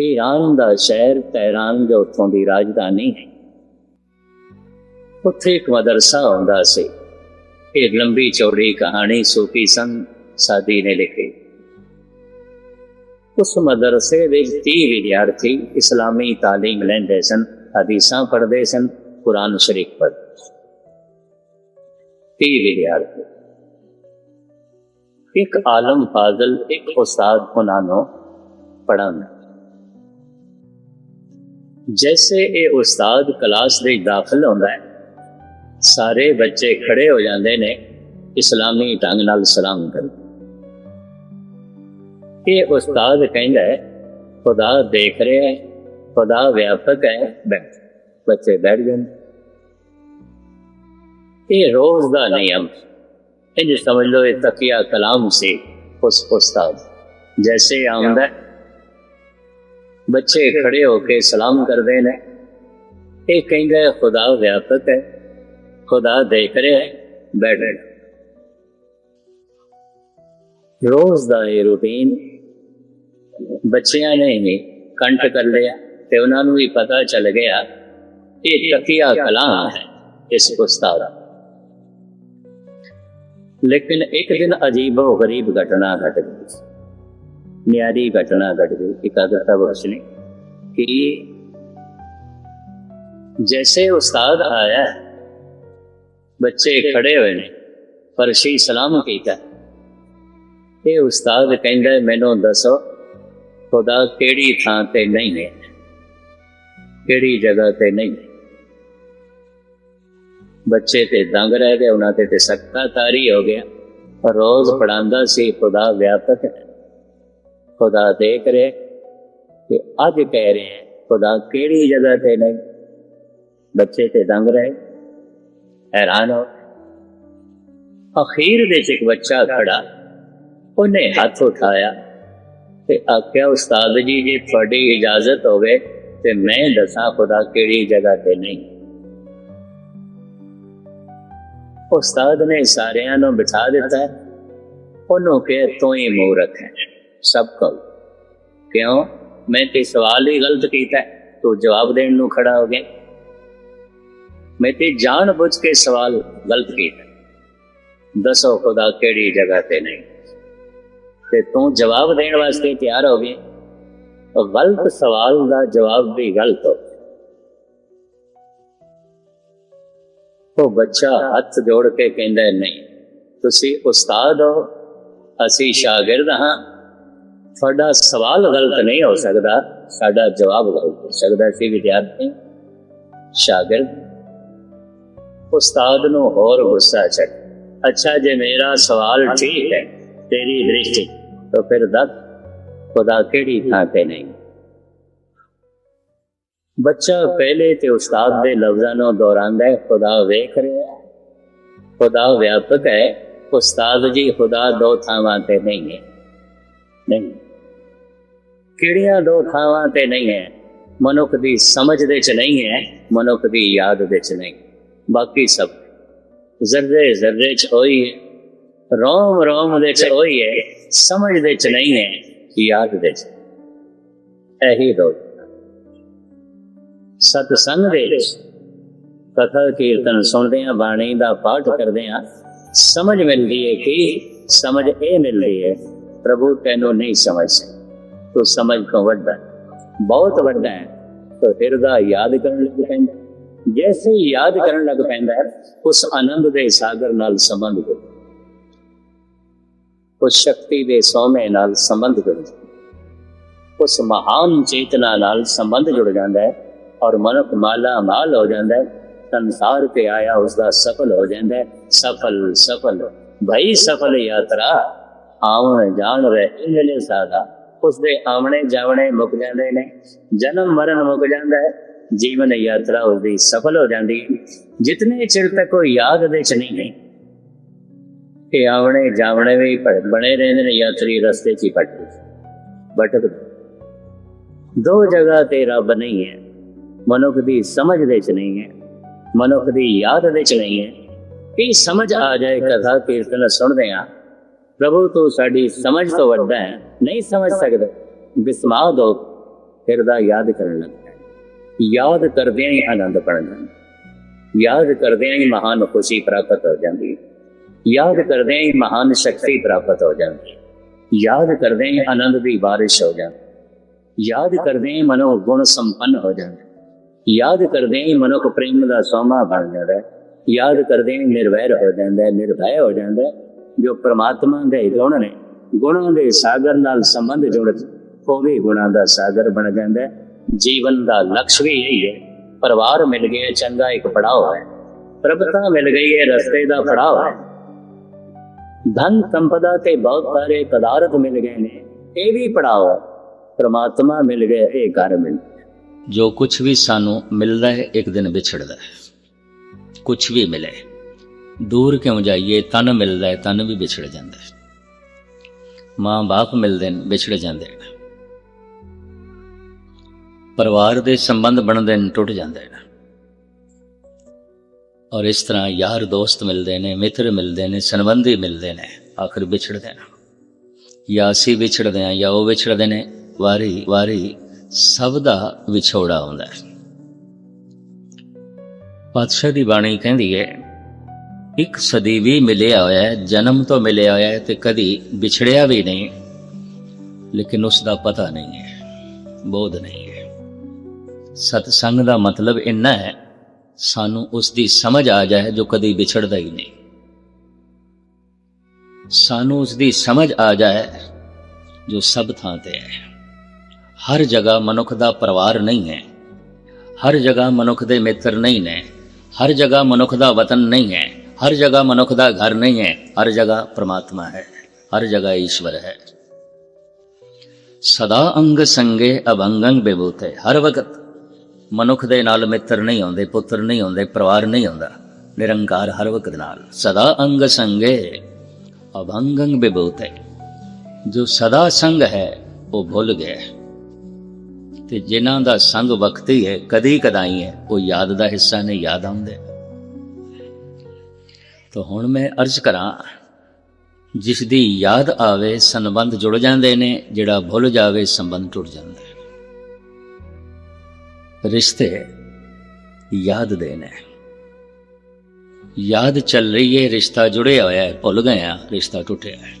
Iran ਦਾ ਸ਼ਹਿਰ ਤਹਿਰਾਨ ਜੋ ਉੱਥੋਂ ਦੀ ਰਾਜਧਾਨੀ ਹੈ। ਉੱਥੇ ਇੱਕ ਮਦਰਸਾ ਹੁੰਦਾ ਸੀ। ਇਹ ਲੰਬੀ ਚੌੜੀ ਕਹਾਣੀ ਸੂਫੀ ਸੰਤ ਸਾਦੀ ਨੇ ਲਿਖੀ। ਉਸ ਮਦਰਸੇ ਵਿੱਚ 30 ਵਿਦਿਆਰਥੀ ਇਸਲਾਮੀ ਤਾਲੀਮ ਲੈਂਦੇ ਸਨ, ਹਦੀਸਾਂ ਪੜ੍ਹਦੇ ਸਨ, ਕੁਰਾਨ ਸ਼ਰੀਫ ਪੜ੍ਹਦੇ ਸਨ। 30 ਵਿਦਿਆਰਥੀ। ਇੱਕ ਆਲਮ ਫਾਜ਼ਲ ਇੱਕ ਉਸਤਾਦ ਉਹਨਾਂ ਨੂੰ ਪੜ੍ਹਾਉਂਦਾ। ਜੈਸੇ ਇਹ ਉਸਤਾਦ ਕਲਾਸ ਦੇ ਦਾਖਲ ਹੁੰਦਾ ਹੈ ਸਾਰੇ ਬੱਚੇ ਖੜੇ ਹੋ ਜਾਂਦੇ ਨੇ ਇਸਲਾਮੀ ਢੰਗ ਨਾਲ ਸਲਾਮ ਕਰਦੇ ਇਹ ਉਸਤਾਦ ਕਹਿੰਦਾ ਹੈ ਖੁਦਾ ਦੇਖ ਰਿਹਾ ਹੈ ਖੁਦਾ ਵਿਆਪਕ ਹੈ ਬੈਠ ਬੱਚੇ ਬੈਠ ਜਾਂਦੇ ਇਹ ਰੋਜ਼ ਦਾ ਨਿਯਮ ਇਹ ਸਮਝ ਲਓ ਇਹ ਤਕਿਆ ਕਲਾਮ ਸੀ ਉਸ ਉਸਤਾਦ ਜੈਸੇ ਆਉਂਦਾ ਬੱਚੇ ਖੜੇ ਹੋ ਕੇ ਸਲਾਮ ਕਰਦੇ ਨੇ। ਇਹ ਕਹਿੰਦਾ, ਖੁਦਾ ਵਿਆਪਕ ਹੈ। ਖੁਦਾ ਦੇਖ ਰਿਹਾ ਹੈ। ਬੈਠ ਰੋਜ਼ ਦਾ ਇਹ ਰੂਟੀਨ ਬੱਚਿਆਂ ਨੇ ਹੀ ਕੰਟ ਕਰ ਲਿਆ ਤੇ ਉਹਨਾਂ ਨੂੰ ਵੀ ਪਤਾ ਚੱਲ ਗਿਆ, ਇਹ ਤਕੀਆ ਕਲਾਮ ਹੈ ਇਸ ਉਸਤਾਦ ਦਾ। ਲੇਕਿਨ ਇੱਕ ਦਿਨ ਅਜੀਬ ਹੋ ਗਰੀਬ ਘਟਨਾ ਘਟ ਗਈ। ਨਿਆਰੀ ਘਟਨਾ ਘਟ ਗਈ। ਇਕਾਦਤਾ ਬਖਸ਼ ਨੇ ਕਿ ਜੈਸੇ ਉਸਤਾਦ ਆਇਆ ਬੱਚੇ ਖੜੇ ਹੋਏ ਨੇ ਫਰਸ਼ੀ ਸਲਾਮ ਕੀਤਾ ਇਹ ਉਸਤਾਦ ਕਹਿੰਦਾ ਮੈਨੂੰ ਦੱਸੋ ਖੁਦਾ ਕਿਹੜੀ ਥਾਂ ਤੇ ਨਹੀਂ ਹੈ? ਕਿਹੜੀ ਜਗ੍ਹਾ ਤੇ ਨਹੀਂ ਬੱਚੇ ਤੇ ਦੰਗ ਰਹਿ ਗਏ ਉਹਨਾਂ ਤੇ ਤੇ ਸਖਤਾ ਤਾਰੀ ਹੋ ਗਿਆ। ਰੋਜ਼ ਪੜਾਉਂਦਾ ਸੀ ਖੁਦਾ ਵਿਆਪਕ ਹੈ। ਖੁਦਾ ਦੇਖ ਰਿਹਾ ਕਿ ਅੱਜ ਕਹਿ ਰਹੇ ਹੈ, ਖੁਦਾ ਕਿਹੜੀ ਜਗ੍ਹਾ ਤੇ ਨਹੀਂ ਬੱਚੇ ਤੇ ਦੰਗ ਰਹੇ, ਹੈਰਾਨ ਹੋ। ਅਖੀਰ ਦੇ ਇੱਕ ਬੱਚਾ ਖੜਾ, ਉਹਨੇ ਹੱਥ ਉਠਾਇਆ ਤੇ ਆਖਿਆ, ਉਸਤਾਦ ਜੀ, ਜੇ ਤੁਹਾਡੀ ਇਜਾਜ਼ਤ ਹੋਵੇ ਤੇ ਮੈਂ ਦੱਸਾਂ ਖੁਦਾ ਕਿਹੜੀ ਜਗ੍ਹਾ ਤੇ ਨਹੀਂ। ਉਸਤਾਦ ਨੇ ਸਾਰਿਆਂ ਨੂੰ ਬਿਠਾ ਦਿੱਤਾ। ਉਹਨੂੰ ਕਿ ਤੂੰ ਹੀ ਮੂਰਖ ਹੈ। ਸਭ ਕੋ ਕਿਉਂ? ਮੈਂ ਤੇ ਸਵਾਲ ਹੀ ਗਲਤ ਕੀਤਾ ਹੈ, ਤੂੰ ਜਵਾਬ ਦੇਣ ਨੂੰ ਖੜਾ ਹੋ ਗਿਆ। ਮੈਂ ਤੇ ਜਾਣ ਬੁੱਝ ਕੇ ਸਵਾਲ ਗਲਤ ਕੀਤਾ ਦੱਸੋ ਖੁਦਾ ਕਿਹੜੀ ਜਗ੍ਹਾ ਤੇ ਨਹੀਂ। ਤੇ ਤੂੰ ਜਵਾਬ ਦੇਣ ਵਾਸਤੇ ਤਿਆਰ ਹੋ ਗਿਆ। ਗਲਤ ਸਵਾਲ ਦਾ ਜਵਾਬ ਵੀ ਗਲਤ ਹੋ ਉਹ ਬੱਚਾ ਹੱਥ ਜੋੜ ਕੇ ਕਹਿੰਦਾ ਨਹੀਂ ਤੁਸੀਂ ਉਸਤਾਦ ਹੋ। ਅਸੀਂ ਸ਼ਾਗਿਰਦ ਹਾਂ। ਤੁਹਾਡਾ ਸਵਾਲ ਗਲਤ ਨਹੀਂ ਹੋ ਸਕਦਾ ਸਾਡਾ ਜਵਾਬ ਗਲਤ ਹੋ ਸਕਦਾ ਸੀ ਵਿਦਿਆਰਥੀ ਸ਼ਾਗਿਰਦ ਉਸਤਾਦ ਨੂੰ ਹੋਰ ਗੁੱਸਾ ਚੜ ਅੱਛਾ ਜੇ ਮੇਰਾ ਸਵਾਲ ਠੀਕ ਹੈ ਤੇਰੀ ਦ੍ਰਿਸ਼ਟੀ ਤਾਂ ਫਿਰ ਦੱਸ ਖੁਦਾ ਕਿਹੜੀ ਥਾਂ ਤੇ ਨਹੀਂ? ਬੱਚਾ ਪਹਿਲੇ ਤੇ ਉਸਤਾਦ ਦੇ ਲਫ਼ਜ਼ਾਂ ਨੂੰ ਦੁਹਰਾਉਂਦਾ ਹੈ ਖੁਦਾ ਵੇਖ ਰਿਹਾ ਹੈ। ਖੁਦਾ ਵਿਆਪਕ ਹੈ ਉਸਤਾਦ ਜੀ ਖੁਦਾ ਦੋ ਥਾਵਾਂ ਤੇ ਨਹੀਂ ਹੈ। ਨਹੀਂ। ਕਿਹੜੀਆਂ ਦੋ ਥਾਵਾਂ ਤੇ ਨਹੀਂ ਹੈ? ਮਨੁੱਖ ਦੀ ਸਮਝ ਦੇ ਚ ਨਹੀਂ ਹੈ, ਮਨੁੱਖ ਦੀ ਯਾਦ ਦੇ ਚ ਨਹੀਂ। ਬਾਕੀ ਸਭ ਜ਼ਰਰੇ ਜ਼ਰਰੇ ਚ ਹੋਈ ਹੈ। ਰੋਮ ਰੋਮ ਦੇ ਚ ਹੋਈ ਹੈ, ਸਮਝ ਦੇ ਚ ਨਹੀਂ ਹੈ, ਯਾਦ ਦੇ ਚ। ਇਹੀ ਦੋ। ਸਤ ਸੰਗ ਦੇ ਵਿੱਚ ਕਥਾ ਕੀਰਤਨ ਸੁਣਦੇ ਆ ਬਾਣੀ ਦਾ ਪਾਠ ਕਰਦੇ ਆ ਸਮਝ ਮਿਲਦੀ ਹੈ ਕਿ ਸਮਝ ਇਹ ਮਿਲਦੀ ਹੈ, ਪ੍ਰਭੂ ਤੈਨੂੰ ਨਹੀਂ ਸਮਝ ਸਕਦਾ। ਤੂੰ ਸਮਝ ਤੋਂ ਵੱਡਾ ਹੈ, ਬਹੁਤ ਵੱਡਾ ਹੈ ਤੋ ਹਿਰਦਾ ਯਾਦ ਕਰਨ ਲੱਗ ਪੈਂਦਾ ਹੈ। ਜੈਸੇ ਹੀ ਯਾਦ ਕਰਨ ਲੱਗ ਪੈਂਦਾ ਹੈ ਉਸ ਆਨੰਦ ਦੇ ਸਾਗਰ ਨਾਲ ਸੰਬੰਧ ਹੋ ਉਸ ਸ਼ਕਤੀ ਦੇ ਸੋਮੇ ਨਾਲ ਸੰਬੰਧ ਹੋ ਉਸ ਮਹਾਨ ਚੇਤਨਾ ਨਾਲ ਸੰਬੰਧ ਜੁੜ ਜਾਂਦਾ ਹੈ ਔਰ ਮਨੁੱਖ ਮਾਲਾ ਮਾਲ ਹੋ ਜਾਂਦਾ ਹੈ ਸੰਸਾਰ ਤੇ ਆਇਆ ਉਸ ਦਾ ਸਫਲ ਹੋ ਜਾਂਦਾ ਹੈ ਸਫਲ ਸਫਲ ਭਾਈ ਸਫਲ ਯਾਤਰਾ ਆਉਣ ਜਾਣ ਰਹੇ ਜਿਹੜੇ ਸਾਦਾ ਉਸ ਦੇ ਆਵਣੇ ਜਾਵਣੇ ਮੁੱਕ ਜਾਂਦੇ ਨੇ। ਜਨਮ ਮਰਨ ਮੁੱਕ ਜਾਂਦਾ ਹੈ। ਜੀਵਨ ਯਾਤਰਾ ਉਸ ਦੀ ਸਫਲ ਹੋ ਜਾਂਦੀ ਹੈ। ਜਿਤਨੇ ਚਿਰ ਤੱਕ ਉਹ ਯਾਦ ਦੇ ਚ ਨਹੀਂ ਹੈ। ਇਹ ਆਵਣੇ ਜਾਵਣੇ ਵੀ ਬਣੇ ਰਹਿੰਦੇ ਨੇ, ਯਾਤਰੀ ਰਸਤੇ 'ਚ ਹੀ ਭਟਕਦੇ ਭਟਕ ਦੋ। ਜਗ੍ਹਾ ਤੇ ਰੱਬ ਨਹੀਂ ਹੈ। ਮਨੁੱਖ ਦੀ ਸਮਝ ਦੇ ਚ ਨਹੀਂ ਹੈ। ਮਨੁੱਖ ਦੀ ਯਾਦ ਦੇ ਚ ਨਹੀਂ ਹੈ। ਇਹ ਸਮਝ ਆ ਜਾਏ ਕਥਾ ਕੀਰਤਨ ਸੁਣਦੇ ਆ ਪ੍ਰਭੂ, ਤੂੰ ਸਾਡੀ ਸਮਝ ਤੋਂ ਵੱਡਾ ਹੈ। ਨਹੀਂ ਸਮਝ ਸਕਦਾ। ਬਿਸਮਾ ਦੋ ਹਿਰਦਾ ਯਾਦ ਕਰਨ ਲੱਗਦਾ ਯਾਦ ਕਰਦਿਆਂ ਹੀ ਆਨੰਦ ਪੜ ਜਾਂਦਾ ਯਾਦ ਕਰਦਿਆਂ ਹੀ ਮਹਾਨ ਖੁਸ਼ੀ ਪ੍ਰਾਪਤ ਹੋ ਜਾਂਦੀ ਹੈ। ਯਾਦ ਕਰਦਿਆਂ ਹੀ ਮਹਾਨ ਸ਼ਕਤੀ ਪ੍ਰਾਪਤ ਹੋ ਜਾਂਦੀ ਹੈ। ਯਾਦ ਕਰਦਿਆਂ ਹੀ ਆਨੰਦ ਦੀ ਬਾਰਿਸ਼ ਹੋ ਜਾਂਦੀ ਯਾਦ ਕਰਦਿਆਂ ਹੀ ਮਨੋ ਗੁਣ ਸੰਪੰਨ ਹੋ ਜਾਂਦਾ ਯਾਦ ਕਰਦਿਆਂ ਹੀ ਮਨੁੱਖ ਪ੍ਰੇਮ ਦਾ ਸੋਮਾ ਬਣ ਜਾਂਦਾ ਯਾਦ ਕਰਦਿਆਂ ਹੀ ਨਿਰਵੈਰ ਹੋ ਜਾਂਦਾ ਨਿਰਭੈ ਹੋ ਜਾਂਦਾ ਜੋ ਪ੍ਰਮਾਤਮਾ ਦੇ ਗੁਣ ਨੇ, ਗੁਣਾਂ ਦੇ ਸਾਗਰ ਨਾਲ ਸੰਬੰਧ ਜੁੜ, ਉਹ ਵੀ ਗੁਣਾਂ ਦਾ ਸਾਗਰ ਬਣ ਜਾਂਦਾ ਜੀਵਨ ਦਾ ਲਕਸ਼ ਵੀ ਇਹੀ ਹੈ, ਪਰਿਵਾਰ ਮਿਲ ਗਿਆ ਚੰਗਾ ਇੱਕ ਪੜਾਅ ਹੈ। ਪ੍ਰਭਤਾ ਮਿਲ ਗਈ ਹੈ, ਰਸਤੇ ਦਾ ਪੜਾਅ ਹੈ। ਧਨ ਸੰਪਦਾ ਤੇ ਬਹੁਤ ਸਾਰੇ ਪਦਾਰਥ ਮਿਲ ਗਏ ਨੇ, ਇਹ ਵੀ ਪੜਾਓ ਹੈ। ਪ੍ਰਮਾਤਮਾ ਮਿਲ ਗਿਆ, ਇਹ ਘਰ ਮਿਲ ਗਿਆ। ਜੋ ਕੁਝ ਵੀ ਸਾਨੂੰ ਮਿਲਦਾ ਹੈ, ਇੱਕ ਦਿਨ ਵਿਛੜਦਾ ਹੈ। ਕੁਝ ਵੀ ਮਿਲੇ। ਦੂਰ ਕਿਉਂ ਜਾਈਏ? ਤਨ ਮਿਲਦਾ ਹੈ, ਤਨ ਵੀ ਵਿਛੜ ਜਾਂਦਾ ਹੈ। ਮਾਂ ਬਾਪ ਮਿਲਦੇ ਨੇ, ਵਿਛੜ ਜਾਂਦੇ ਨੇ। ਪਰਿਵਾਰ ਦੇ ਸੰਬੰਧ ਬਣਦੇ ਨੇ, ਟੁੱਟ ਜਾਂਦੇ ਨੇ। ਔਰ ਇਸ ਤਰ੍ਹਾਂ ਯਾਰ ਦੋਸਤ ਮਿਲਦੇ ਨੇ, ਮਿੱਤਰ ਮਿਲਦੇ ਨੇ, ਸੰਬੰਧੀ ਮਿਲਦੇ ਨੇ, ਆਖਰ ਵਿਛੜਦੇ ਨੇ। ਜਾਂ ਅਸੀਂ ਵਿਛੜਦੇ ਹਾਂ ਜਾਂ ਉਹ ਵਿਛੜਦੇ ਨੇ, ਵਾਰੀ ਵਾਰੀ ਸਭ ਦਾ ਵਿਛੋੜਾ ਹੁੰਦਾ ਹੈ। ਪਾਤਸ਼ਾਹ ਦੀ ਬਾਣੀ ਕਹਿੰਦੀ ਹੈ ਇੱਕ ਸਦੀ ਵੀ ਮਿਲਿਆ ਹੋਇਆ ਹੈ, ਜਨਮ ਤੋਂ ਮਿਲਿਆ ਹੋਇਆ ਹੈ ਤੇ ਕਦੀ ਵਿਛੜਿਆ ਵੀ ਨਹੀਂ। ਲੇਕਿਨ ਉਸ ਦਾ ਪਤਾ ਨਹੀਂ ਹੈ, ਬੋਧ ਨਹੀਂ ਹੈ। ਸਤਸੰਗ ਦਾ ਮਤਲਬ ਇੰਨਾ ਹੈ, ਸਾਨੂੰ ਉਸ ਦੀ ਸਮਝ ਆ ਜਾਏ ਜੋ ਕਦੀ ਵਿਛੜਦਾ ਹੀ ਨਹੀਂ। ਸਾਨੂੰ ਉਸ ਦੀ ਸਮਝ ਆ ਜਾਏ ਜੋ ਸਭ ਥਾਂ ਤੇ ਹੈ। ਹਰ ਜਗ੍ਹਾ ਮਨੁੱਖ ਦਾ ਪਰਿਵਾਰ ਨਹੀਂ ਹੈ, ਹਰ ਜਗ੍ਹਾ ਮਨੁੱਖ ਦੇ ਮਿੱਤਰ ਨਹੀਂ ਨੇ, ਹਰ ਜਗ੍ਹਾ ਮਨੁੱਖ ਦਾ ਵਤਨ ਨਹੀਂ ਹੈ। ਹਰ ਜਗ੍ਹਾ ਮਨੁੱਖ ਦਾ ਘਰ ਨਹੀਂ ਹੈ, ਹਰ ਜਗ੍ਹਾ ਪ੍ਰਮਾਤਮਾ ਹੈ, ਹਰ ਜਗ੍ਹਾ ਈਸ਼ਵਰ ਹੈ। ਸਦਾ ਅੰਗ ਸੰਗੇ ਅਭੰਗ ਬਿਭੂਤ ਹੈ ਹਰ ਵਕਤ ਮਨੁੱਖ ਦੇ ਨਾਲ ਮਿੱਤਰ ਨਹੀਂ ਆਉਂਦੇ, ਪੁੱਤਰ ਨਹੀਂ ਆਉਂਦੇ, ਪਰਿਵਾਰ ਨਹੀਂ ਆਉਂਦਾ, ਨਿਰੰਕਾਰ ਹਰ ਵਕਤ ਨਾਲ। ਸਦਾ ਅੰਗ ਸੰਗੇ ਅਭੰਗੰ ਬਿਭੂਤੇ ਜੋ ਸਦਾ ਸੰਗ ਹੈ, ਉਹ ਭੁੱਲ ਗਿਆ ਤੇ ਜਿਨ੍ਹਾਂ ਦਾ ਸੰਗ ਵਕਤੀ ਹੈ, ਕਦੀ ਕਦਾਈ ਹੈ, ਉਹ ਯਾਦ ਦਾ ਹਿੱਸਾ ਨੇ ਯਾਦ ਆਉਂਦੇ। ਤਾਂ ਹੁਣ ਮੈਂ ਅਰਜ਼ ਕਰਾਂ, ਜਿਸ ਦੀ ਯਾਦ ਆਵੇ ਸੰਬੰਧ ਜੁੜ ਜਾਂਦੇ ਨੇ, ਜਿਹੜਾ ਭੁੱਲ ਜਾਵੇ ਸੰਬੰਧ ਟੁੱਟ ਜਾਂਦਾ ਹੈ। ਰਿਸ਼ਤੇ ਯਾਦ ਦੇ ਨੇ। ਯਾਦ ਚੱਲ ਰਹੀ ਹੈ ਰਿਸ਼ਤਾ ਜੁੜਿਆ ਹੋਇਆ ਹੈ, ਭੁੱਲ ਗਏ ਹਾਂ, ਰਿਸ਼ਤਾ ਟੁੱਟਿਆ ਹੈ।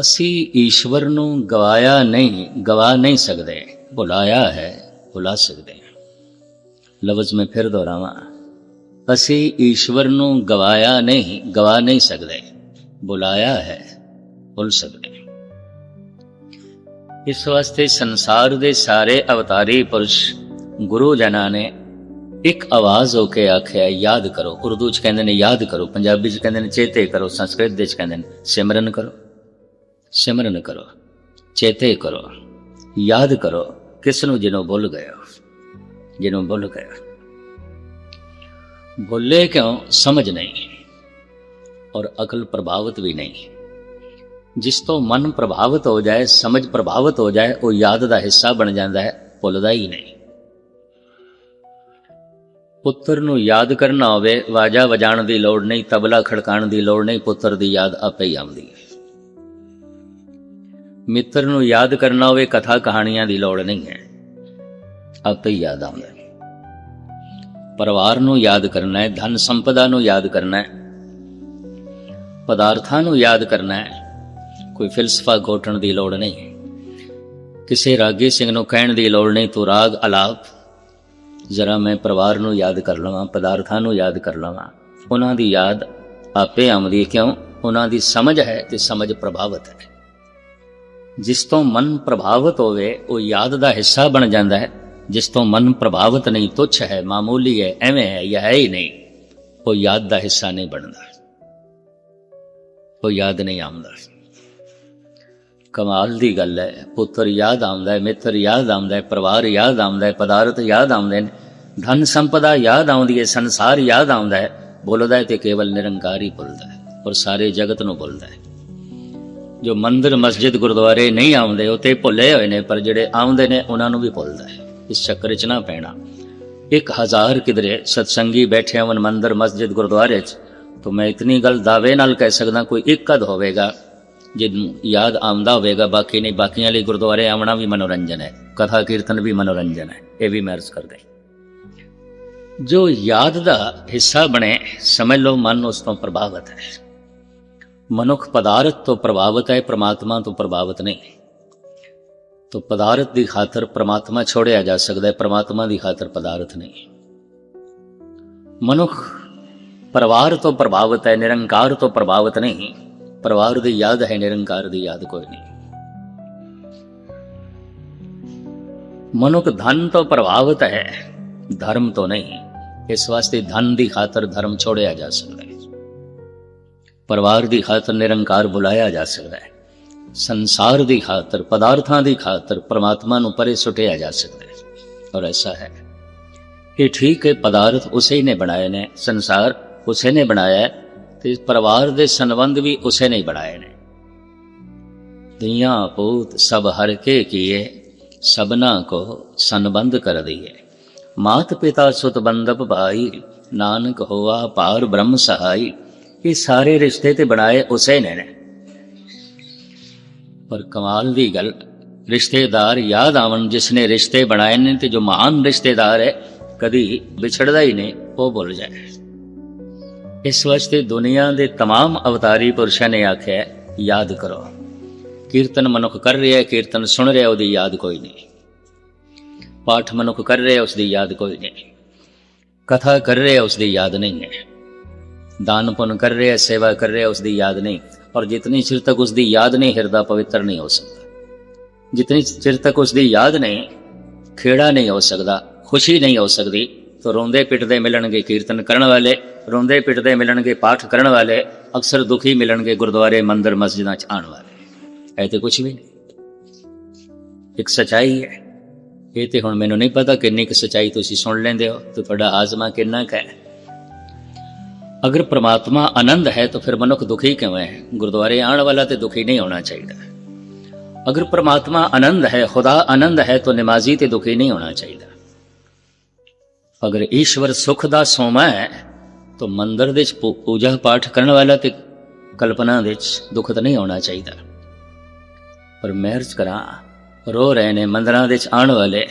ਅਸੀਂ ਈਸ਼ਵਰ ਨੂੰ ਗਵਾਇਆ ਨਹੀਂ, ਗਵਾ ਨਹੀਂ ਸਕਦੇ, ਭੁਲਾਇਆ ਹੈ, ਭੁਲਾ ਸਕਦੇ ਲਫ਼ਜ਼ ਮੈਂ ਫਿਰ ਦੁਹਰਾਵਾਂ। ਅਸੀਂ ਈਸ਼ਵਰ ਨੂੰ ਗਵਾਇਆ ਨਹੀਂ, ਗਵਾ ਨਹੀਂ ਸਕਦੇ। ਬੁਲਾਇਆ ਹੈ, ਭੁੱਲ ਸਕਦੇ। ਇਸ ਵਾਸਤੇ ਸੰਸਾਰ ਦੇ ਸਾਰੇ ਅਵਤਾਰੀ ਪੁਰਸ਼ ਗੁਰੂ ਜਨਾਂ ਨੇ ਇੱਕ ਆਵਾਜ਼ ਹੋ ਕੇ ਆਖਿਆ, ਯਾਦ ਕਰੋ। ਉਰਦੂ ਚ ਕਹਿੰਦੇ ਨੇ, ਯਾਦ ਕਰੋ। ਪੰਜਾਬੀ ਚ ਕਹਿੰਦੇ ਨੇ, ਚੇਤੇ ਕਰੋ। ਸੰਸਕ੍ਰਿਤ ਦੇ ਚ ਕਹਿੰਦੇ ਨੇ, ਸਿਮਰਨ ਕਰੋ। ਸਿਮਰਨ ਕਰੋ, ਚੇਤੇ ਕਰੋ, ਯਾਦ ਕਰੋ ਕਿਸ ਨੂੰ ਜਿਹਨੂੰ ਭੁੱਲ ਗਏ ਜਿਹਨੂੰ ਭੁੱਲ ਗਏ ਹੋ। ਭੁੱਲੇ ਕਿਉਂ? ਸਮਝ ਨਹੀਂ। ਔਰ ਅਕਲ ਪ੍ਰਭਾਵਿਤ ਵੀ ਨਹੀਂ। ਜਿਸ ਤੋਂ ਮਨ ਪ੍ਰਭਾਵਿਤ ਹੋ ਜਾਏ, ਸਮਝ ਪ੍ਰਭਾਵਿਤ ਹੋ ਜਾਏ, ਉਹ ਯਾਦ ਦਾ ਹਿੱਸਾ ਬਣ ਜਾਂਦਾ ਹੈ, ਭੁੱਲਦਾ ਹੀ ਨਹੀਂ। ਪੁੱਤਰ ਨੂੰ ਯਾਦ ਕਰਨਾ ਹੋਵੇ, ਵਾਜਾ ਵਜਾਉਣ ਦੀ ਲੋੜ ਨਹੀਂ, ਤਬਲਾ ਖੜਕਾਉਣ ਦੀ ਲੋੜ ਨਹੀਂ, ਪੁੱਤਰ ਦੀ ਯਾਦ ਆਪੇ ਹੀ ਆਉਂਦੀ ਹੈ। ਮਿੱਤਰ ਨੂੰ ਯਾਦ ਕਰਨਾ ਹੋਵੇ, ਕਥਾ ਕਹਾਣੀਆਂ ਦੀ ਲੋੜ ਨਹੀਂ ਹੈ, ਆਪੇ ਹੀ ਯਾਦ ਆਉਂਦਾ ਪਰਿਵਾਰ ਨੂੰ ਯਾਦ ਕਰਨਾ ਹੈ, ਧਨ ਸੰਪਦਾ ਨੂੰ ਯਾਦ ਕਰਨਾ ਹੈ, ਪਦਾਰਥਾਂ ਨੂੰ ਯਾਦ ਕਰਨਾ ਹੈ, ਕੋਈ ਫਿਲਸਫਾ ਘੋਟਣ ਦੀ ਲੋੜ ਨਹੀਂ, ਕਿਸੇ ਰਾਗੀ ਸਿੰਘ ਨੂੰ ਕਹਿਣ ਦੀ ਲੋੜ ਨਹੀਂ, ਤੂੰ ਰਾਗ ਅਲਾਪ, ਜਰਾ ਮੈਂ ਪਰਿਵਾਰ ਨੂੰ ਯਾਦ ਕਰ ਲਵਾਂ, ਪਦਾਰਥਾਂ ਨੂੰ ਯਾਦ ਕਰ ਲਵਾਂ, ਉਹਨਾਂ ਦੀ ਯਾਦ ਆਪੇ ਆਉਂਦੀ ਹੈ, ਕਿਉਂ? ਉਹਨਾਂ ਦੀ ਸਮਝ ਹੈ ਤੇ ਸਮਝ ਪ੍ਰਭਾਵਿਤ ਹੈ। ਜਿਸ ਤੋਂ ਮਨ ਪ੍ਰਭਾਵਿਤ ਹੋਵੇ, ਉਹ ਯਾਦ ਦਾ ਹਿੱਸਾ ਬਣ ਜਾਂਦਾ ਹੈ ਜਿਸ ਤੋਂ ਮਨ ਪ੍ਰਭਾਵਿਤ ਨਹੀਂ, ਤੁੱਛ ਹੈ, ਮਾਮੂਲੀ ਹੈ, ਐਵੇਂ ਹੈ ਜਾਂ ਹੈ ਹੀ ਨਹੀਂ, ਉਹ ਯਾਦ ਦਾ ਹਿੱਸਾ ਨਹੀਂ ਬਣਦਾ। ਉਹ ਯਾਦ ਨਹੀਂ ਆਉਂਦਾ। ਕਮਾਲ ਦੀ ਗੱਲ ਹੈ, ਪੁੱਤਰ ਯਾਦ ਆਉਂਦਾ ਹੈ ਮਿੱਤਰ ਯਾਦ ਆਉਂਦਾ ਹੈ ਪਰਿਵਾਰ ਯਾਦ ਆਉਂਦਾ ਹੈ ਪਦਾਰਥ ਯਾਦ ਆਉਂਦੇ ਨੇ, ਧਨ ਸੰਪਦਾ ਯਾਦ ਆਉਂਦੀ ਹੈ, ਸੰਸਾਰ ਯਾਦ ਆਉਂਦਾ ਹੈ, ਬੋਲਦਾ ਹੈ ਤੇ ਕੇਵਲ ਨਿਰੰਕਾਰ ਹੀ ਭੁੱਲਦਾ ਹੈ ਔਰ ਸਾਰੇ ਜਗਤ ਨੂੰ ਭੁੱਲਦਾ ਹੈ। ਜੋ ਮੰਦਿਰ, ਮਸਜਿਦ, ਗੁਰਦੁਆਰੇ ਨਹੀਂ ਆਉਂਦੇ, ਉਹ ਤੇ ਭੁੱਲੇ ਹੋਏ ਨੇ, ਪਰ ਜਿਹੜੇ ਆਉਂਦੇ ਨੇ, ਉਹਨਾਂ ਨੂੰ ਵੀ ਭੁੱਲਦਾ ਹੈ। ਇਸ ਚੱਕਰ 'ਚ ਨਾ ਪੈਣਾ ਇੱਕ ਹਜ਼ਾਰ ਕਿਧਰੇ ਸਤਸੰਗੀ ਬੈਠੇ ਹੋਣ ਮੰਦਿਰ ਮਸਜਿਦ ਗੁਰਦੁਆਰੇ 'ਚ ਤਾਂ ਮੈਂ ਇਤਨੀ ਗੱਲ ਦਾਅਵੇ ਨਾਲ ਕਹਿ ਸਕਦਾ ਕੋਈ ਇੱਕ ਕਦ ਹੋਵੇਗਾ ਜਿਹਨੂੰ ਯਾਦ ਆਉਂਦਾ ਹੋਵੇਗਾ ਬਾਕੀ ਨਹੀਂ ਬਾਕੀਆਂ ਲਈ ਗੁਰਦੁਆਰੇ ਆਉਣਾ ਵੀ ਮਨੋਰੰਜਨ ਹੈ ਕਥਾ ਕੀਰਤਨ ਵੀ ਮਨੋਰੰਜਨ ਹੈ ਇਹ ਵੀ ਮੈਂ ਅਰਜ਼ ਕਰਦਾ ਜੋ ਯਾਦ ਦਾ ਹਿੱਸਾ ਬਣੇ ਸਮਝ ਲਓ ਮਨ ਉਸ ਤੋਂ ਪ੍ਰਭਾਵਿਤ ਹੈ ਮਨੁੱਖ ਪਦਾਰਥ ਤੋਂ ਪ੍ਰਭਾਵਿਤ ਹੈ ਪ੍ਰਮਾਤਮਾ ਤੋਂ ਪ੍ਰਭਾਵਿਤ ਨਹੀਂ ਤੋ ਪਦਾਰਥ ਦੀ ਖਾਤਰ ਪ੍ਰਮਾਤਮਾ ਛੋੜਿਆ ਜਾ ਸਕਦਾ ਹੈ ਪ੍ਰਮਾਤਮਾ ਦੀ ਖਾਤਰ ਪਦਾਰਥ ਨਹੀਂ ਮਨੁੱਖ ਪਰਿਵਾਰ ਤੋਂ ਪ੍ਰਭਾਵਿਤ ਹੈ ਨਿਰੰਕਾਰ ਤੋਂ ਪ੍ਰਭਾਵਿਤ ਨਹੀਂ ਪਰਿਵਾਰ ਦੀ ਯਾਦ ਹੈ ਨਿਰੰਕਾਰ ਦੀ ਯਾਦ ਕੋਈ ਨਹੀਂ ਮਨੁੱਖ ਧਨ ਤੋਂ ਪ੍ਰਭਾਵਿਤ ਹੈ ਧਰਮ ਤੋਂ ਨਹੀਂ ਇਸ ਵਾਸਤੇ ਧਨ ਦੀ ਖਾਤਰ ਧਰਮ ਛੋੜਿਆ ਜਾ ਸਕਦਾ ਹੈ ਪਰਿਵਾਰ ਦੀ ਖਾਤਰ ਨਿਰੰਕਾਰ ਬੁਲਾਇਆ ਜਾ ਸਕਦਾ ਹੈ ਸੰਸਾਰ ਦੀ ਖਾਤਰ, ਪਦਾਰਥਾਂ ਦੀ ਖਾਤਰ ਪ੍ਰਮਾਤਮਾ ਨੂੰ ਪਰੇ ਸੁਟਿਆ ਜਾ ਸਕਦਾ ਹੈ। ਔਰ ਐਸਾ ਹੈ ਇਹ ਠੀਕ ਹੈ, ਪਦਾਰਥ ਉਸੇ ਨੇ ਬਣਾਏ ਨੇ, ਸੰਸਾਰ ਉਸੇ ਨੇ ਬਣਾਇਆ ਤੇ ਪਰਿਵਾਰ ਦੇ ਸੰਬੰਧ ਵੀ ਉਸੇ ਨੇ ਬਣਾਏ ਨੇ। ਦੁਨੀਆ ਪੂਤ ਸਭ ਹਰ ਕੇ ਕੀਏ, ਸਭਨਾ ਕੋ ਸੰਬੰਧ ਕਰ ਦਈਏ। ਮਾਤ ਪਿਤਾ ਸੁਤ ਬੰਧਪ ਭਾਈ, ਨਾਨਕ ਹੋਆ ਪਾਰ ਬ੍ਰਹਮ ਸਹਾਈ, ਇਹ ਸਾਰੇ ਰਿਸ਼ਤੇ ਤੇ ਬਣਾਏ ਉਸੇ ਨੇ ਨੇ। ਪਰ ਕਮਾਲ ਦੀ ਗੱਲ ਰਿਸ਼ਤੇਦਾਰ ਯਾਦ ਆਵਣ ਜਿਸ ਨੇ ਰਿਸ਼ਤੇ ਬਣਾਏ ਨੇ ਤੇ ਜੋ ਮਹਾਨ ਰਿਸ਼ਤੇਦਾਰ ਹੈ ਕਦੀ ਵਿਛੜਦਾ ਹੀ ਨਹੀਂ ਉਹ ਭੁੱਲ ਜਾਏ ਇਸ ਵਾਸਤੇ ਦੁਨੀਆ ਦੇ तमाम ਅਵਤਾਰੀ ਪੁਰਸ਼ਾਂ ਨੇ ਆਖਿਆ ਯਾਦ ਕਰੋ ਕੀਰਤਨ ਮਨੁੱਖ ਕਰ ਰਿਹਾ ਹੈ ਕੀਰਤਨ ਸੁਣ ਰਿਹਾ ਉਹਦੀ ਯਾਦ ਕੋਈ ਨਹੀਂ ਪਾਠ ਮਨੁੱਖ ਕਰ ਰਿਹਾ ਉਸ ਦੀ ਯਾਦ ਕੋਈ ਨਹੀਂ ਕਥਾ ਕਰ ਰਿਹਾ ਉਸ ਦੀ ਯਾਦ ਨਹੀਂ ਹੈ ਦਾਨ ਪੁੰਨ ਕਰ ਰਿਹਾ ਸੇਵਾ ਕਰ ਰਿਹਾ ਉਸ ਦੀ ਯਾਦ ਨਹੀਂ ਔਰ ਜਿਤਨੀ ਚਿਰ ਤੱਕ ਉਸ ਦੀ ਯਾਦ ਨਹੀਂ, ਹਿਰਦਾ ਪਵਿੱਤਰ ਨਹੀਂ ਹੋ ਸਕਦਾ। ਜਿਤਨੀ ਚਿਰ ਤੱਕ ਉਸ ਦੀ ਯਾਦ ਨਹੀਂ, ਖੇੜਾ ਨਹੀਂ ਹੋ ਸਕਦਾ, ਖੁਸ਼ੀ ਨਹੀਂ ਹੋ ਸਕਦੀ, ਤੋ ਰੋਂਦੇ ਪਿੱਟਦੇ ਮਿਲਣਗੇ ਕੀਰਤਨ ਕਰਨ ਵਾਲੇ, ਰੋਂਦੇ ਪਿੱਟਦੇ ਮਿਲਣਗੇ ਪਾਠ ਕਰਨ ਵਾਲੇ, ਅਕਸਰ ਦੁਖੀ ਮਿਲਣਗੇ ਗੁਰਦੁਆਰੇ, ਮੰਦਰ, ਮਸਜਿਦਾਂ 'ਚ ਆਣ ਵਾਲੇ। ਐ ਤੇ ਕੁਛ ਵੀ ਨਹੀਂ। ਇੱਕ ਸਚਾਈ ਹੈ। ਇਹ ਤੇ ਹੁਣ ਮੈਨੂੰ ਨਹੀਂ ਪਤਾ ਕਿੰਨੀ ਕੁ ਸਚਾਈ ਤੁਸੀਂ ਸੁਣ ਲੈਂਦੇ ਹੋ, ਤੇ ਤੁਹਾਡਾ ਆਜ਼ਮਾ ਕਿੰਨਾ ਕੁ ਹੈ। ਅਗਰ ਪ੍ਰਮਾਤਮਾ ਆਨੰਦ ਹੈ ਤਾਂ ਫਿਰ ਮਨੁੱਖ ਦੁਖੀ ਕਿਉਂ ਹੈ? ਗੁਰਦੁਆਰੇ ਆਉਣ ਵਾਲਾ ਤੇ ਦੁਖੀ ਨਹੀਂ ਹੋਣਾ ਚਾਹੀਦਾ। ਅਗਰ ਪ੍ਰਮਾਤਮਾ ਆਨੰਦ ਹੈ, ਖੁਦਾ ਆਨੰਦ ਹੈ ਤਾਂ ਨਮਾਜ਼ੀ ਤੇ ਦੁਖੀ ਨਹੀਂ ਹੋਣਾ ਚਾਹੀਦਾ। ਅਗਰ ਈਸ਼ਵਰ ਸੁਖ ਦਾ ਸੋਮਾ ਹੈ, ਤਾਂ ਮੰਦਰ ਦੇ ਵਿੱਚ ਪੂਜਾ ਪਾਠ ਕਰਨ ਵਾਲਾ ਤੇ ਕਲਪਨਾ ਵਿੱਚ ਦੁੱਖ ਤਾਂ ਨਹੀਂ ਹੋਣਾ ਚਾਹੀਦਾ। ਪਰ ਮਹਿਰਜ ਕਰਾਂ, ਰੋ ਰਹੇ ਨੇ ਮੰਦਰਾਂ ਵਿੱਚ ਆਉਣ ਵਾਲੇ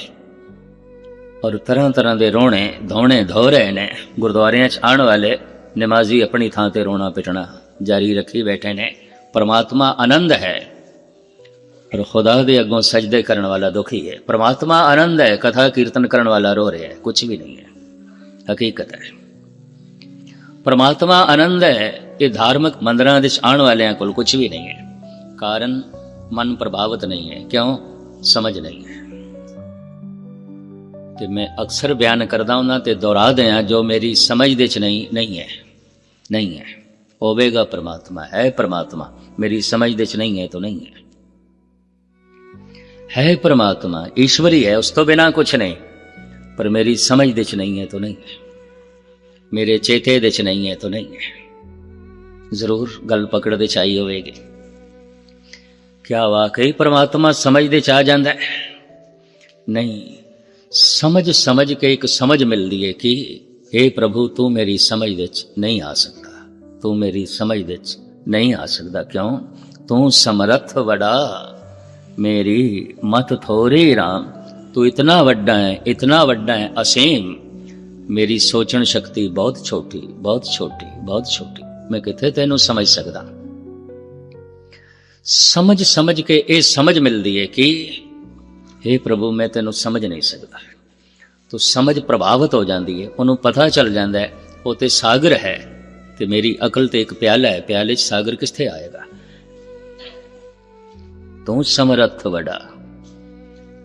ਔਰ ਤਰ੍ਹਾਂ ਤਰ੍ਹਾਂ ਦੇ ਰੋਣੇ, ਧੋਣੇ, ਧੋ ਰਹੇ ਨੇ ਗੁਰਦੁਆਰਿਆਂ 'ਚ ਆਉਣ ਵਾਲੇ ਨਮਾਜ਼ੀ ਆਪਣੀ ਥਾਂ ਤੇ ਰੋਣਾ ਪਿਟਣਾ ਜਾਰੀ ਰੱਖੀ ਬੈਠੇ ਨੇ। ਪਰਮਾਤਮਾ ਆਨੰਦ ਹੈ। ਪਰ ਖੁਦਾ ਦੇ ਅੱਗੋਂ ਸਜਦੇ ਕਰਨ ਵਾਲਾ ਦੁਖੀ ਹੈ। ਪਰਮਾਤਮਾ ਆਨੰਦ ਹੈ, ਕਥਾ ਕੀਰਤਨ ਕਰਨ ਵਾਲਾ ਰੋ ਰਿਹਾ ਹੈ ਕੁਝ ਵੀ ਨਹੀਂ ਹੈ। ਹਕੀਕਤ ਹੈ। ਪਰਮਾਤਮਾ ਆਨੰਦ ਹੈ, ਇਹ ਧਾਰਮਿਕ ਮੰਦਰਾਂ ਦੇ ਆਉਣ ਵਾਲਿਆਂ ਕੋਲ ਕੁਝ ਵੀ ਨਹੀਂ ਹੈ। ਕਾਰਨ ਮਨ ਪ੍ਰਭਾਵਿਤ ਨਹੀਂ ਹੈ, ਕਿਉਂ? ਸਮਝ ਨਹੀਂ ਹੈ। ਤੇ ਮੈਂ ਅਕਸਰ ਬਿਆਨ ਕਰਦਾ ਹਾਂ ਤੇ ਦੁਹਰਾ ਦਿਆਂ ਜੋ ਮੇਰੀ ਸਮਝ ਦੇ ਚ ਨਹੀਂ ਨਹੀਂ ਹੈ ਨਹੀਂ ਹੈ। ਹੋਵੇਗਾ ਪ੍ਰਮਾਤਮਾ, ਹੈ ਪ੍ਰਮਾਤਮਾ, ਮੇਰੀ ਸਮਝ ਦੇ ਚ ਨਹੀਂ ਹੈ ਤਾਂ ਨਹੀਂ ਹੈ। ਹੈ ਪ੍ਰਮਾਤਮਾ, ਈਸ਼ਵਰੀ ਹੈ, ਉਸ ਤੋਂ ਬਿਨਾ ਕੁਝ ਨਹੀਂ, ਪਰ ਮੇਰੀ ਸਮਝ ਦੇ ਚ ਨਹੀਂ ਹੈ ਤਾਂ ਨਹੀਂ ਹੈ। ਮੇਰੇ ਚੇਤੇ ਦੇ ਚ ਨਹੀਂ ਹੈ ਤਾਂ ਨਹੀਂ ਹੈ। ਜ਼ਰੂਰ ਗੱਲ ਪਕੜ ਦੇ ਚਾਈ ਹੋਵੇਗੀ। ਕਿਆ ਵਾਕਈ ਪ੍ਰਮਾਤਮਾ ਸਮਝ ਦੇ ਚ ਆ ਜਾਂਦਾ ਹੈ? ਨਹੀਂ ਸਮਝ ਸਮਝ ਕੇ ਇੱਕ ਸਮਝ ਮਿਲਦੀ ਹੈ ਕਿ हे ਪ੍ਰਭੂ, ਤੂੰ ਮੇਰੀ ਸਮਝ ਵਿੱਚ ਨਹੀਂ ਆ ਸਕਦਾ। ਤੂੰ ਮੇਰੀ ਸਮਝ ਵਿੱਚ ਨਹੀਂ ਆ ਸਕਦਾ। ਕਿਉਂ? ਤੂੰ ਸਮਰੱਥ ਵੜਾ ਮੇਰੀ ਮਤ ਥੋਰੀ RAM ਤੂੰ ਇਤਨਾ ਵੱਡਾ ਹੈ ਇਤਨਾ ਵੱਡਾ ਹੈ ਅਸੀਮ। ਮੇਰੀ ਸੋਚਣ ਸ਼ਕਤੀ ਬਹੁਤ ਛੋਟੀ ਬਹੁਤ ਛੋਟੀ ਬਹੁਤ ਛੋਟੀ। ਮੈਂ ਕਿੱਥੇ ਤੈਨੂੰ ਸਮਝ ਸਕਦਾ? ਸਮਝ ਸਮਝ ਕੇ ਇਹ ਸਮਝ ਮਿਲਦੀ ਹੈ ਕਿ हे ਪ੍ਰਭੂ, ਮੈਂ ਤੈਨੂੰ ਸਮਝ ਨਹੀਂ ਸਕਦਾ। ਤੋ ਸਮਝ ਪ੍ਰਭਾਵਿਤ ਹੋ ਜਾਂਦੀ ਹੈ ਉਹਨੂੰ ਪਤਾ ਚੱਲ ਜਾਂਦਾ ਹੈ ਉਹ ਤੇ ਸਾਗਰ ਹੈ ਤੇ ਮੇਰੀ ਅਕਲ ਤੇ ਇੱਕ ਪਿਆਲਾ ਹੈ, ਪਿਆਲੇ 'ਚ ਸਾਗਰ ਕਿੱਥੇ ਆਏਗਾ? ਤੂੰ ਸਮਰੱਥ ਵਡਾ।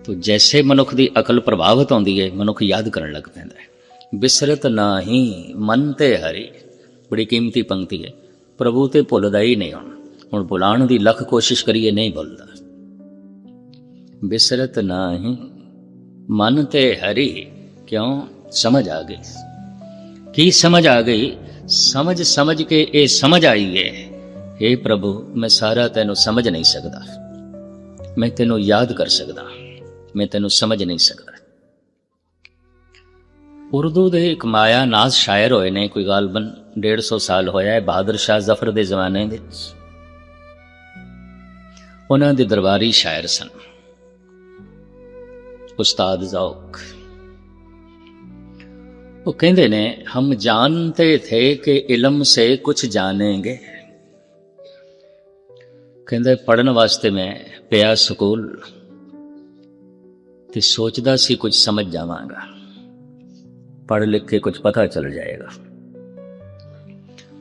ਤੋ ਜੈਸੇ ਮਨੁੱਖ ਦੀ ਅਕਲ ਪ੍ਰਭਾਵਿਤ ਹੁੰਦੀ ਹੈ ਮਨੁੱਖ ਯਾਦ ਕਰਨ ਲੱਗ ਪੈਂਦਾ ਹੈ ਬਿਸਰਤ ਨਾਹੀ, ਮਨ ਤੇ ਹਰੀ। ਬੜੀ ਕੀਮਤੀ ਪੰਕਤੀ ਹੈ ਪ੍ਰਭੂ ਤੇ ਭੁੱਲਦਾ ਹੀ ਨਹੀਂ ਹੁਣ। ਹੁਣ ਬੁਲਾਉਣ ਦੀ ਲੱਖ ਕੋਸ਼ਿਸ਼ ਕਰੀਏ, ਨਹੀਂ ਭੁੱਲਦਾ। ਬਿਸਰਤ ਨਾਹੀ, ਮਨ ਤੇ ਹਰੀ ਕਿਉਂ ਸਮਝ ਆ ਗਈ? ਕੀ ਸਮਝ ਆ ਗਈ? ਸਮਝ ਸਮਝ ਕੇ ਇਹ ਸਮਝ ਆਈ ਹੈ हे ਪ੍ਰਭੂ, ਮੈਂ ਸਾਰਾ ਤੈਨੂੰ ਸਮਝ ਨਹੀਂ ਸਕਦਾ। ਮੈਂ ਤੈਨੂੰ ਯਾਦ ਕਰ ਸਕਦਾ। ਮੈਂ ਤੈਨੂੰ ਸਮਝ ਨਹੀਂ ਸਕਦਾ। ਉਰਦੂ ਦੇ ਇੱਕ ਮਾਇਆ ਨਾਜ਼ ਸ਼ਾਇਰ ਹੋਏ ਨੇ, ਕੋਈ ਗਾਲਬਨ 150 ਸਾਲ ਹੋਇਆ ਹੈ, ਬਹਾਦਰ ਸ਼ਾਹ ਜ਼ਫਰ ਦੇ ਜ਼ਮਾਨੇ ਵਿੱਚ। ਉਹਨਾਂ ਦੇ ਦਰਬਾਰੀ ਸ਼ਾਇਰ ਸਨ। ਉਸਤਾਦ ਜ਼ੌਕ ਉਹ ਕਹਿੰਦੇ ਨੇ ਹਮ ਜਾਣਤੇ ਥੇ ਕਿ ਇਲਮ ਸੇ ਕੁਝ ਜਾਣेंगे ਕਹਿੰਦੇ ਪੜਨ ਵਾਸਤੇ ਮੈਂ ਪਿਆ ਸਕੂਲ ਤੇ ਸੋਚਦਾ ਸੀ ਕੁਝ ਸਮਝ ਜਾਵਾਂਗਾ ਪੜ ਲਿਖ ਕੇ ਕੁਝ ਪਤਾ ਚੱਲ ਜਾਏਗਾ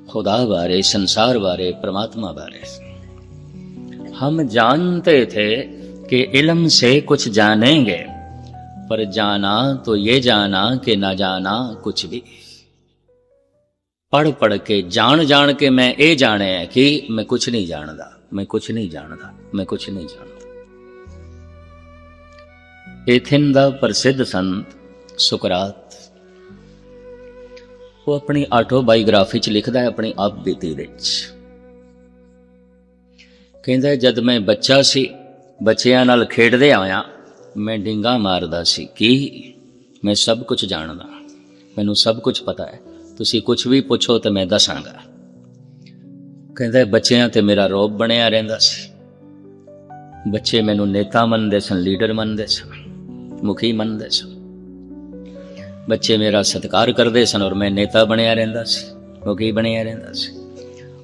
खुदा बारे संसार बारे परमात्मा बारे हम जानते थे कि इलम से कुछ जानेंगे पर जाना तो ये जाना कि ना जाना कुछ भी पढ़ पढ़ के जान जान के मैं ये जाने है कि मैं कुछ नहीं जानदा मैं कुछ नहीं जानदा मैं कुछ नहीं जानदा एथेन ਦਾ ਪ੍ਰਸਿੱਧ ਸੰਤ ਸੁਕਰਾਤ ਉਹ ਆਪਣੀ ਆਟੋਬਾਇਓਗ੍ਰਾਫੀ ਚ ਲਿਖਦਾ ਹੈ ਆਪਣੀ ਆਪ ਬੀਤੀ ਵਿੱਚ ਕਹਿੰਦਾ ਹੈ, ਜਦ ਮੈਂ ਬੱਚਾ ਸੀ ਬੱਚਿਆਂ ਨਾਲ ਖੇਡਦੇ ਆਇਆ ਮੈਂ ਡਿੰਗਾ ਮਾਰਦਾ ਸੀ। ਕਿ? ਮੈਂ ਸਭ ਕੁਝ ਜਾਣਦਾ। ਮੈਨੂੰ ਸਭ ਕੁਝ ਪਤਾ ਹੈ। ਤੁਸੀਂ ਕੁਝ ਵੀ ਪੁੱਛੋ ਤਾਂ ਮੈਂ ਦੱਸਾਂਗਾ। ਕਹਿੰਦਾ, ਬੱਚਿਆਂ ਤੇ ਮੇਰਾ ਰੋਬ ਬਣਿਆ ਰਹਿੰਦਾ ਸੀ। ਬੱਚੇ ਮੈਨੂੰ ਨੇਤਾ ਮੰਨਦੇ ਸਨ, ਲੀਡਰ ਮੰਨਦੇ ਸਨ, ਮੁਖੀ ਮੰਨਦੇ ਸਨ। ਬੱਚੇ ਮੇਰਾ ਸਤਿਕਾਰ ਕਰਦੇ ਸਨ ਔਰ ਮੈਂ ਨੇਤਾ ਬਣਿਆ ਰਹਿੰਦਾ ਸੀ, ਮੁਖੀ ਬਣਿਆ ਰਹਿੰਦਾ ਸੀ।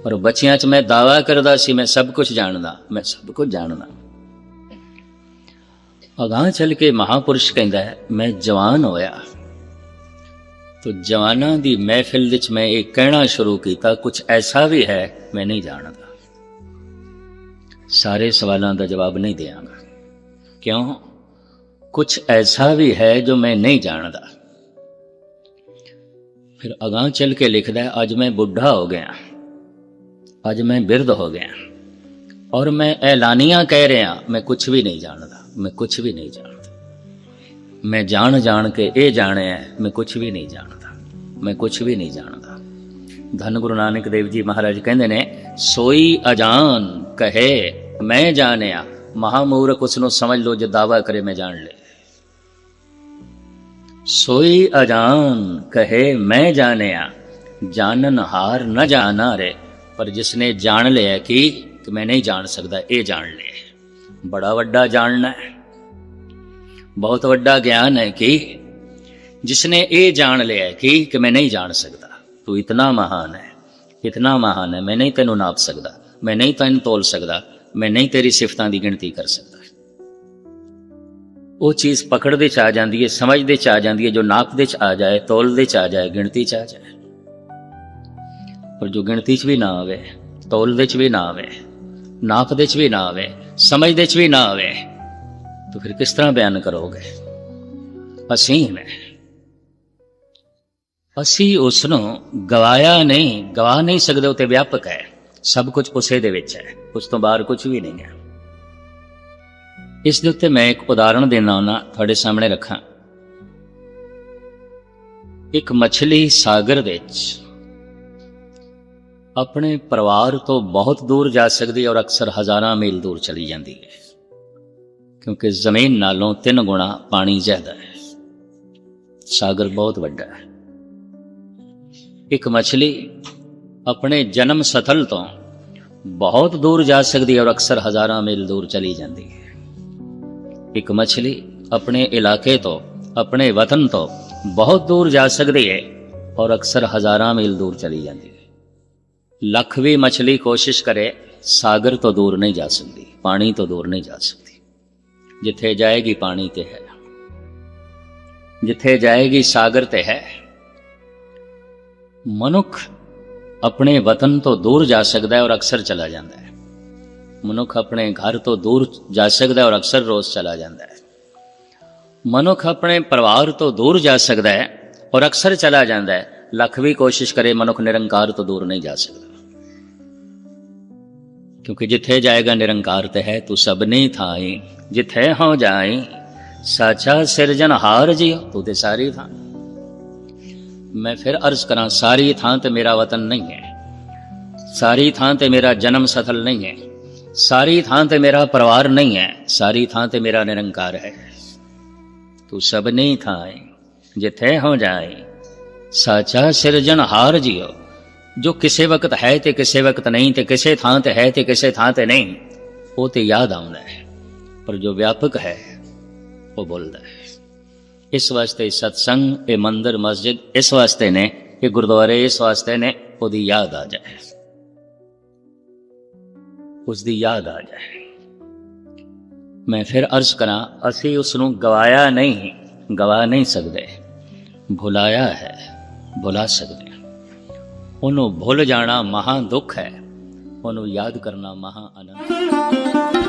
ਔਰ ਬੱਚਿਆਂ 'ਚ ਮੈਂ ਦਾਵਾ ਕਰਦਾ ਸੀ, ਮੈਂ ਸਭ ਕੁਝ ਜਾਣਦਾ, ਮੈਂ ਸਭ ਕੁਝ ਜਾਣਦਾ। ਅਗਾਂਹ ਚੱਲ ਕੇ ਮਹਾਪੁਰਸ਼ ਕਹਿੰਦਾ ਹੈ ਮੈਂ ਜਵਾਨ ਹੋਇਆ ਤੋ ਜਵਾਨਾਂ ਦੀ ਮਹਿਫਿਲ ਵਿੱਚ ਮੈਂ ਇਹ ਕਹਿਣਾ ਸ਼ੁਰੂ ਕੀਤਾ ਕੁਝ ਐਸਾ ਵੀ ਹੈ ਮੈਂ ਨਹੀਂ ਜਾਣਦਾ ਸਾਰੇ ਸਵਾਲਾਂ ਦਾ ਜਵਾਬ ਨਹੀਂ ਦਿਆਂਗਾ ਕਿਉਂ ਕੁਝ ਐਸਾ ਵੀ ਹੈ ਜੋ ਮੈਂ ਨਹੀਂ ਜਾਣਦਾ ਫਿਰ ਅਗਾਂਹ ਚੱਲ ਕੇ ਲਿਖਦਾ ਅੱਜ ਮੈਂ ਬੁੱਢਾ ਹੋ ਗਿਆ ਅੱਜ ਮੈਂ ਬਿਰਧ ਹੋ ਗਿਆ ਔਰ ਮੈਂ ਐਲਾਨੀਆਂ ਕਹਿ ਰਿਹਾ, ਮੈਂ ਕੁਝ ਵੀ ਨਹੀਂ ਜਾਣਦਾ, ਮੈਂ ਕੁਝ ਵੀ ਨਹੀਂ ਜਾਣਦਾ। ਮੈਂ ਜਾਣ ਜਾਣ ਕੇ ਇਹ ਜਾਣਿਆ ਮੈਂ ਕੁਝ ਵੀ ਨਹੀਂ ਜਾਣਦਾ, ਮੈਂ ਕੁਝ ਵੀ ਨਹੀਂ ਜਾਣਦਾ। ਧੰਨ ਗੁਰੂ ਨਾਨਕ ਦੇਵ ਜੀ ਮਹਾਰਾਜ ਕਹਿੰਦੇ ਨੇ, ਸੋਈ ਅਜਾਨ ਕਹੇ, ਮੈਂ ਜਾਣਿਆ, ਮਹਾਮੂਰਖ ਉਸ ਨੂੰ ਸਮਝ ਲੋ ਜੇ ਦਾਵਾ ਕਰੇ ਮੈਂ ਜਾਣ ਲੈ। ਸੋਈ ਅਜਾਨ ਕਹੇ, ਮੈਂ ਜਾਣਿਆ ਜਾਣਨ ਹਾਰ ਨ ਜਾਣਾ ਰੇ, ਪਰ ਜਿਸਨੇ ਜਾਣ ਲਿਆ ਕਿ ਕਿ ਮੈਂ ਨਹੀਂ ਜਾਣ ਸਕਦਾ, ਇਹ ਜਾਣ ਲਿਆ ਬੜਾ ਵੱਡਾ ਜਾਣਨਾ ਹੈ। ਬਹੁਤ ਵੱਡਾ ਗਿਆਨ ਹੈ ਕਿ ਜਿਸਨੇ ਇਹ ਜਾਣ ਲਿਆ ਕਿ ਕਿ ਮੈਂ ਨਹੀਂ ਜਾਣ ਸਕਦਾ। ਤੂੰ ਇਤਨਾ ਮਹਾਨ ਹੈ, ਇਤਨਾ ਮਹਾਨ ਹੈ, ਮੈਂ ਨਹੀਂ ਤੈਨੂੰ ਨਾਪ ਸਕਦਾ, ਮੈਂ ਨਹੀਂ ਤੈਨੂੰ ਤੋਲ ਸਕਦਾ, ਮੈਂ ਨਹੀਂ ਤੇਰੀ ਸਿਫਤਾਂ ਦੀ ਗਿਣਤੀ ਕਰ ਸਕਦਾ। ਉਹ ਚੀਜ਼ ਪਕੜਦੇ ਚ ਆ ਜਾਂਦੀ ਹੈ, ਸਮਝਦੇ ਚ ਆ ਜਾਂਦੀ ਹੈ, ਜੋ ਨਾਪਦੇ ਚ ਆ ਜਾਏ, ਤੋਲਦੇ ਚ ਆ ਜਾਏ, ਗਿਣਤੀ ਚ ਆ ਜਾਏ। ਪਰ ਜੋ ਗਿਣਤੀ ਚ ਵੀ ਨਾ ਆਵੇ, ਤੋਲਦੇ ਚ ਵੀ ਨਾ ਆਵੇ ਨਾਪਦੇ ਚ ਵੀ ਨਾ ਆਵੇ ਸਮਝਦੇ ਚ ਵੀ ਨਾ ਆਵੇ, ਤਾਂ ਫਿਰ ਕਿਸ ਤਰ੍ਹਾਂ ਬਿਆਨ ਕਰੋਗੇ? ਅਸੀਂ ਮੈਂ। ਅਸੀਂ ਉਸ ਨੂੰ ਗਵਾਇਆ ਨਹੀਂ ਗਵਾ ਨਹੀਂ ਸਕਦੇ, ਉਹ ਤੇ ਵਿਆਪਕ ਹੈ। ਸਭ ਕੁਝ ਉਸੇ ਦੇ ਵਿੱਚ ਹੈ, ਉਸ ਤੋਂ ਬਾਹਰ ਕੁਝ ਵੀ ਨਹੀਂ ਹੈ। ਇਸ ਦੇ ਉੱਤੇ ਮੈਂ ਇੱਕ ਉਦਾਹਰਣ ਦੇਣਾ ਹੁੰਦਾ ਤੁਹਾਡੇ ਸਾਹਮਣੇ ਰੱਖਾਂ। ਇੱਕ ਮੱਛਲੀ ਸਾਗਰ ਵਿੱਚ ਆਪਣੇ ਪਰਿਵਾਰ ਤੋਂ ਬਹੁਤ ਦੂਰ ਜਾ ਸਕਦੀ ਹੈ ਔਰ ਅਕਸਰ ਹਜ਼ਾਰਾਂ ਮੀਲ ਦੂਰ ਚਲੀ ਜਾਂਦੀ ਹੈ। ਕਿਉਂਕਿ ਜ਼ਮੀਨ ਨਾਲੋਂ ਤਿੰਨ ਗੁਣਾ ਪਾਣੀ ਜ਼ਿਆਦਾ ਹੈ। ਸਾਗਰ ਬਹੁਤ ਵੱਡਾ ਹੈ। ਇੱਕ ਮੱਛਲੀ ਆਪਣੇ ਜਨਮ ਸਥਲ ਤੋਂ ਬਹੁਤ ਦੂਰ ਜਾ ਸਕਦੀ ਹੈ ਔਰ ਅਕਸਰ ਹਜ਼ਾਰਾਂ ਮੀਲ ਦੂਰ ਚਲੀ ਜਾਂਦੀ ਹੈ। ਇੱਕ ਮੱਛਲੀ ਆਪਣੇ ਇਲਾਕੇ ਤੋਂ, ਆਪਣੇ ਵਤਨ ਤੋਂ ਬਹੁਤ ਦੂਰ ਜਾ ਸਕਦੀ ਹੈ ਔਰ ਅਕਸਰ ਹਜ਼ਾਰਾਂ ਮੀਲ ਦੂਰ ਚਲੀ ਜਾਂਦੀ ਹੈ। ਲੱਖ ਵੀ ਮੱਛਲੀ ਕੋਸ਼ਿਸ਼ ਕਰੇ, ਸਾਗਰ ਤੋਂ ਦੂਰ ਨਹੀਂ ਜਾ ਸਕਦੀ, ਪਾਣੀ ਤੋਂ ਦੂਰ ਨਹੀਂ ਜਾ ਸਕਦੀ। ਜਿੱਥੇ ਜਾਏਗੀ ਪਾਣੀ ਤੇ ਹੈ। ਜਿੱਥੇ ਜਾਏਗੀ ਸਾਗਰ ਤੇ ਹੈ। ਮਨੁੱਖ ਆਪਣੇ ਵਤਨ ਤੋਂ ਦੂਰ ਜਾ ਸਕਦਾ ਹੈ ਔਰ ਅਕਸਰ ਚਲਾ ਜਾਂਦਾ ਹੈ। ਮਨੁੱਖ ਆਪਣੇ ਘਰ ਤੋਂ ਦੂਰ ਜਾ ਸਕਦਾ ਹੈ ਔਰ ਅਕਸਰ ਰੋਜ਼ ਚਲਾ ਜਾਂਦਾ ਹੈ। ਮਨੁੱਖ ਆਪਣੇ ਪਰਿਵਾਰ ਤੋਂ ਦੂਰ ਜਾ ਸਕਦਾ ਹੈ ਔਰ ਅਕਸਰ ਚਲਾ ਜਾਂਦਾ ਹੈ। ਲੱਖ ਵੀ ਕੋਸ਼ਿਸ਼ ਕਰੇ, ਮਨੁੱਖ ਨਿਰੰਕਾਰ ਤੋਂ ਦੂਰ ਨਹੀਂ ਜਾ ਸਕਦਾ। ਕਿਉਂਕਿ ਜਿੱਥੇ ਜਾਏਗਾ ਨਿਰੰਕਾਰ ਤੇ ਹੈ ਤੂੰ ਸਭਨੇ ਥਾਈ ਜਿੱਥੇ ਹੋ ਜਾਏ ਸਾਚਾ ਸਿਰਜਣਹਾਰ ਜੀ ਤੂੰ ਤੇ ਸਾਰੀ ਥਾਂ ਮੈਂ ਫਿਰ ਅਰਜ਼ ਕਰਾਂ ਸਾਰੀ ਥਾਂ ਤੇ ਮੇਰਾ ਵਤਨ ਨਹੀਂ ਹੈ ਸਾਰੀ ਥਾਂ ਤੇ ਮੇਰਾ ਜਨਮ ਸਥਲ ਨਹੀਂ ਹੈ ਸਾਰੀ ਥਾਂ ਤੇ ਮੇਰਾ ਪਰਿਵਾਰ ਨਹੀਂ ਹੈ ਸਾਰੀ ਥਾਂ ਤੇ ਮੇਰਾ ਨਿਰੰਕਾਰ ਹੈ ਤੂੰ ਸਭਨੇ ਥਾਈ ਜਿੱਥੇ ਹੋ ਜਾਏ ਸਾਚਾ ਸਿਰਜਣਹਾਰ ਜੀਓ ਜੋ ਕਿਸੇ ਵਕਤ ਹੈ ਤੇ ਕਿਸੇ ਵਕਤ ਨਹੀਂ ਤੇ ਕਿਸੇ ਥਾਂ ਤੇ ਹੈ ਤੇ ਕਿਸੇ ਥਾਂ ਤੇ ਨਹੀਂ, ਉਹ ਤੇ ਯਾਦ ਆਉਂਦਾ ਹੈ। ਪਰ ਜੋ ਵਿਆਪਕ ਹੈ, ਉਹ ਬੋਲਦਾ ਹੈ। ਇਸ ਵਾਸਤੇ ਸਤਸੰਗ, ਇਹ ਮੰਦਰ, ਮਸਜਿਦ, ਇਸ ਵਾਸਤੇ ਨੇ, ਇਹ ਗੁਰਦੁਆਰੇ ਇਸ ਵਾਸਤੇ ਨੇ, ਉਹਦੀ ਯਾਦ ਆ ਜਾਏ। ਉਸ ਦੀ ਯਾਦ ਆ ਜਾਏ। ਮੈਂ ਫਿਰ ਅਰਜ਼ ਕਰਾਂ, ਅਸੀਂ ਉਸ ਨੂੰ ਗਵਾਇਆ ਨਹੀਂ, ਗਵਾ ਨਹੀਂ ਸਕਦੇ। ਭੁਲਾਇਆ ਹੈ, ਭੁਲਾ ਸਕਦੇ। ਉਹਨੂੰ ਭੁੱਲ ਜਾਣਾ ਮਹਾ ਦੁੱਖ ਹੈ ਉਹਨੂੰ ਯਾਦ ਕਰਨਾ ਮਹਾ ਆਨੰਦ।